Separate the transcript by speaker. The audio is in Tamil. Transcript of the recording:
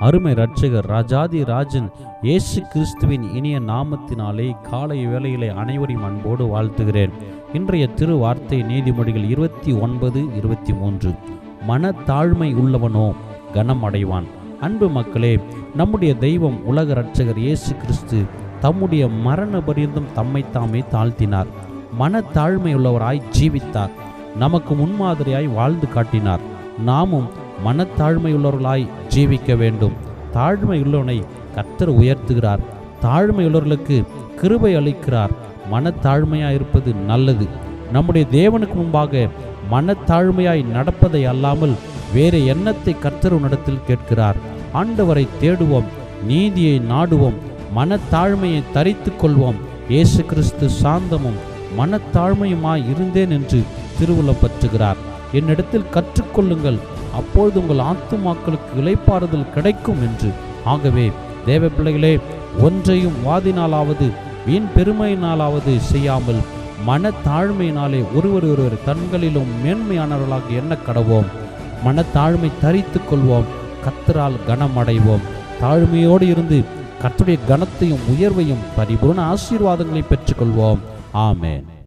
Speaker 1: அருமை ரட்சகர் ராஜாதி ராஜன் இயேசு கிறிஸ்துவின் இனிய நாமத்தினாலே காலை வேளையிலே அனைவரையும் அன்போடு வாழ்த்துகிறேன். இன்றைய திரு வார்த்தை நீதிமொழிகள் இருபத்தி ஒன்பது இருபத்தி மூன்று. மனத்தாழ்மை உள்ளவனோ கனம் அடைவான். அன்பு மக்களே நம்முடைய தெய்வம் உலக ரட்சகர் இயேசு கிறிஸ்து தம்முடைய மரண பரியந்தம் தம்மை தாமே தாழ்த்தினார். மனத்தாழ்மையுள்ளவராய் ஜீவித்தார். நமக்கு முன்மாதிரியாய் வாழ்ந்து காட்டினார். நாமும் மனத்தாழ்மையுள்ளவர்களாய் ஜீவிக்க வேண்டும். தாழ்மையுள்ளவனை கர்த்தர் உயர்த்துகிறார். தாழ்மையுள்ளவர்களுக்கு கிருபை அளிக்கிறார். மனத்தாழ்மையாய் இருப்பது நல்லது. நம்முடைய தேவனுக்கு முன்பாக மனத்தாழ்மையாய் நடப்பதை அல்லாமல் வேறு எண்ணத்தை கர்த்தர் உன்னிடத்தில் கேட்கிறார். ஆண்டவரை தேடுவோம். நீதியை நாடுவோம். மனத்தாழ்மையை தரித்து கொள்வோம். இயேசு கிறிஸ்து சாந்தமும் மனத்தாழ்மையுமாய் இருந்தேன் என்று திருவுளம் பற்றுகிறார். என்னிடத்தில் கற்றுக்கொள்ளுங்கள். அப்பொழுது உங்கள் ஆத்துமாக்களுக்கு இளைப்பாறுதல் கிடைக்கும் என்று. ஆகவே தேவ பிள்ளைகளே ஒன்றையும் வாதினாலாவது வீண் பெருமையினாலாவது செய்யாமல் மனத்தாழ்மையினாலே ஒருவர் ஒருவர் தன்களிலும் மேன்மையானவர்களாக எண்ண கடவோம் மனத்தாழ்மை தரித்து கொள்வோம். கத்தரால் கனமடைவோம். தாழ்மையோடு இருந்து கத்துடைய கனத்தையும் உயர்வையும் பரிபூர்ண ஆசீர்வாதங்களை பெற்றுக்கொள்வோம். ஆமேன்.